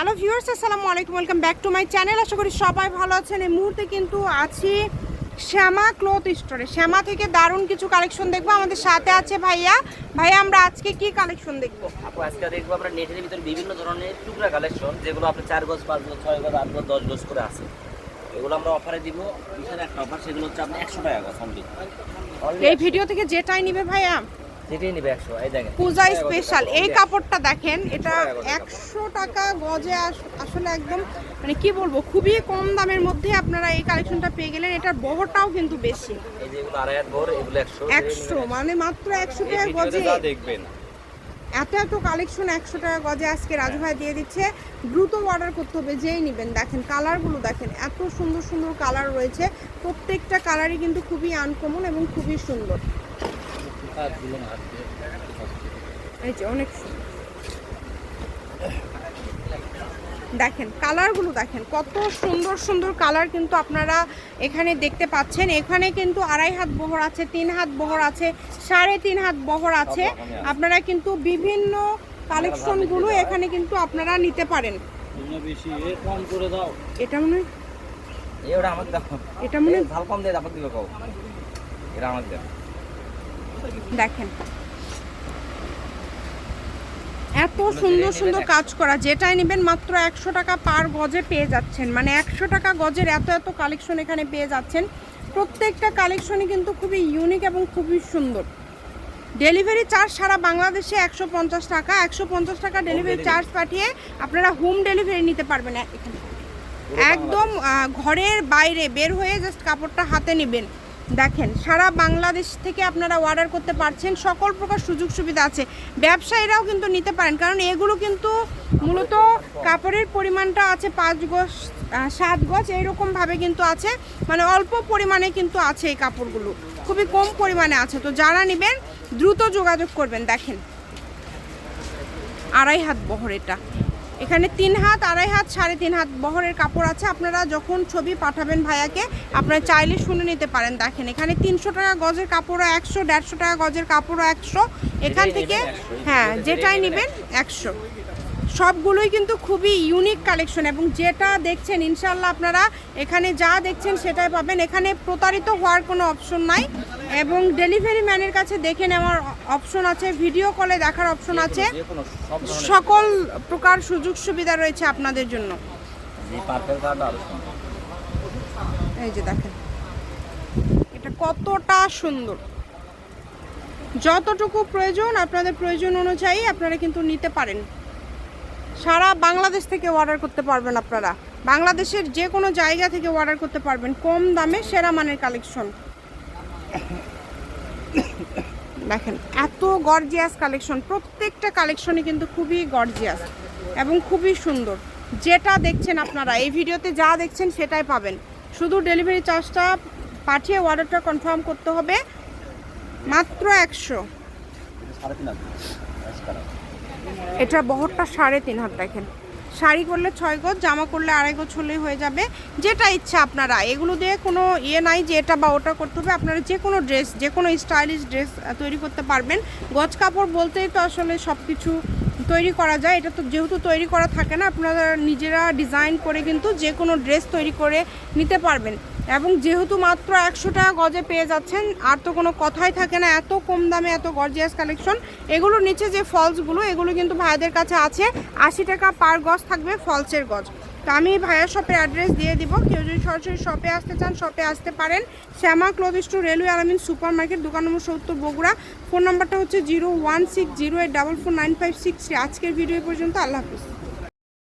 Hello viewers আসসালামু আলাইকুম welcome back to my channel. আশা করি সবাই ভালো আছেন। এই মুহূর্তে কিন্তু আছি শ্যামা ক্লথ স্টোরে। শ্যামা থেকে দারুণ কিছু কালেকশন দেখব। আমাদের সাথে আছে ভাইয়া। ভাইয়া আমরা আজকে কি কালেকশন দেখব? আপু আজকে দেখব আমরা নেটের ভিতরে বিভিন্ন ধরনের টুকরা কালেকশন যেগুলো আপনার চার গজ পাঁচ গজ ছয় গজ আট গজ দশ গজ করে আছে। এগুলো আমরা অফারে দিব। বিশাল একটা অফার সেগুলো হচ্ছে আপনি একশো টাকা গজ অনলি এই ভিডিও থেকে যেটাই নিবে ভাইয়া। যেটাই নেবে একশো এই দেখেন। পূজা স্পেশাল এই কাপড়টা দেখেন এটা একশো টাকা গজে আস- আসলে একদম মানে কি বলব খুবই কম দামের মধ্যে আপনারা এই কালেকশনটা পেয়ে গেলেন। এটার বহরটাও কিন্তু বেশি। এই যে এগুলো আড়াই হাত ভোর এগুলো একশো মানে মাত্র একশো এই টাকা গজে। দেখবেন। এত এত কালেকশন একশো টাকা গজে আজকে রাজু ভাই দিয়ে দিচ্ছে। দ্রুত অর্ডার করতে হবে যেই নেবেন। দেখেন কালারগুলো দেখেন এত সুন্দর সুন্দর কালার রয়েছে। প্রত্যেকটা কালারই কিন্তু খুবই আনকমন এবং খুবই সুন্দর। এই যে অনেক দেখেন কালারগুলো দেখেন কত সুন্দর সুন্দর কালার কিন্তু আপনারা এখানে দেখতে পাচ্ছেন। এখানে কিন্তু আড়াই হাত বহর আছে তিন হাত বহর আছে সাড়ে তিন হাত বহর আছে। আপনারা কিন্তু বিভিন্ন কালেকশনগুলো এখানে কিন্তু আপনারা নিতে পারেন। এটা মনে হয় এটা মনে হয় কম দিয়ে এটা আমাকে দেখো দেখেন। এত সুন্দর সুন্দর কাজ করা যেটাই নেবেন মাত্র একশো টাকা পার গজে পেয়ে যাচ্ছেন। মানে একশো টাকা গজের এত এত কালেকশন এখানে পেয়ে যাচ্ছেন। প্রত্যেকটা কালেকশনই কিন্তু খুবই ইউনিক এবং খুবই সুন্দর। ডেলিভারি চার্জ সারা বাংলাদেশে একশো পঞ্চাশ টাকা। একশো পঞ্চাশ টাকা ডেলিভারি চার্জ পাঠিয়ে আপনারা হোম ডেলিভারি নিতে পারবেন। একদম ঘরের বাইরে বের হয়ে জাস্ট কাপড়টা হাতে নেবেন। দেখেন, সারা বাংলাদেশ থেকে আপনারা অর্ডার করতে পারছেন, সকল প্রকার সুযোগ সুবিধা আছে। ব্যবসায়ীরাও কিন্তু নিতে পারেন, কারণ এগুলো কিন্তু মূলত কাপড়ের পরিমাণটা আছে পাঁচ গজ সাত গজ এইরকমভাবে কিন্তু আছে। মানে অল্প পরিমাণে কিন্তু আছে এই কাপড়গুলো, খুবই কম পরিমাণে আছে। তো যারা নেবেন, দ্রুত যোগাযোগ করবেন, দেখেন। আড়াই হাত বহর এটা। এখানে তিন হাত আড়াই হাত সাড়ে তিন হাত বহরের কাপড় আছে। আপনারা যখন ছবি পাঠাবেন ভাইয়াকে আপনারা চাইলে শুনে নিতে পারেন। দেখেন এখানে তিনশো টাকা গজের কাপড়ও একশো দেড়শো টাকা গজের কাপড়ও একশো। এখান থেকে হ্যাঁ যেটাই নেবেন একশো। সবগুলোই কিন্তু খুবই ইউনিক কালেকশন এবং যেটা দেখছেন ইনশাল্লাহ আপনারা এখানে যা দেখছেন সেটাই পাবেন। এখানে প্রতারিত হওয়ার কোনো অপশন নাই এবং ডেলিভারি ম্যানের কাছে দেখে নেওয়ার অপশন আছে ভিডিও কলে দেখার অপশন আছে। সকল প্রকার সুযোগ সুবিধা রয়েছে আপনাদের জন্য। এই যে দেখেন এটা কতটা সুন্দর। যতটুকু প্রয়োজন আপনাদের প্রয়োজন অনুযায়ী আপনারা কিন্তু নিতে পারেন। সারা বাংলাদেশ থেকে অর্ডার করতে পারবেন আপনারা। বাংলাদেশের যে কোনো জায়গা থেকে অর্ডার করতে পারবেন, কম দামে সেরা মানের কালেকশন দেখেন, এত গর্জিয়াস কালেকশন প্রত্যেকটা কালেকশনই কিন্তু খুবই গর্জিয়াস এবং খুবই সুন্দর। যেটা দেখছেন আপনারা, এই ভিডিওতে যা দেখছেন সেটাই পাবেন। শুধু ডেলিভারি চার্জটা পাঠিয়ে অর্ডারটা কনফার্ম করতে হবে। মাত্র একশো। এটা বহরটা সাড়ে তিন হাত দেখেন। শাড়ি করলে ছয় গজ, জামা করলে আড়াই গজ হলেই হয়ে যাবে। যেটা ইচ্ছা আপনারা, এগুলো দিয়ে কোনো ইয়ে নাই যে এটা বা ওটা করতে হবে। আপনারা যে কোনো ড্রেস যে কোনো স্টাইলিশ ড্রেস তৈরি করতে পারবেন। গজ কাপড় বলতেই তো আসলে সব কিছু তৈরি করা যায়। এটা তো যেহেতু তৈরি করা থাকে না, আপনারা নিজেরা ডিজাইন করে কিন্তু যে কোনো ড্রেস তৈরি করে নিতে পারবেন। এবং যেহেতু মাত্র একশো টাকা গজে পেয়ে যাচ্ছেন, আর তো কোনো কথাই থাকে না, এত কম দামে, এত গর্জিয়াস কালেকশন এগুলোর নিচে যে ফলসগুলো এগুলো কিন্তু ভাইদের কাছে আছে। আশি টাকা পার গজ থাকবে ফলসের গজ। তো আমি ভায়া শপের অ্যাড্রেস দিয়ে দিব। কেউ যদি সরাসরি শপে আসতে চান শপে আসতে পারেন। Shyama cloth store railway Alamin supermarket দোকান নম্বর সত্তর, বগুড়া। ফোন নাম্বারটা হচ্ছে zero one six zero eight double four nine five six আজকের ভিডিও পর্যন্ত, আল্লাহ হাফিজ।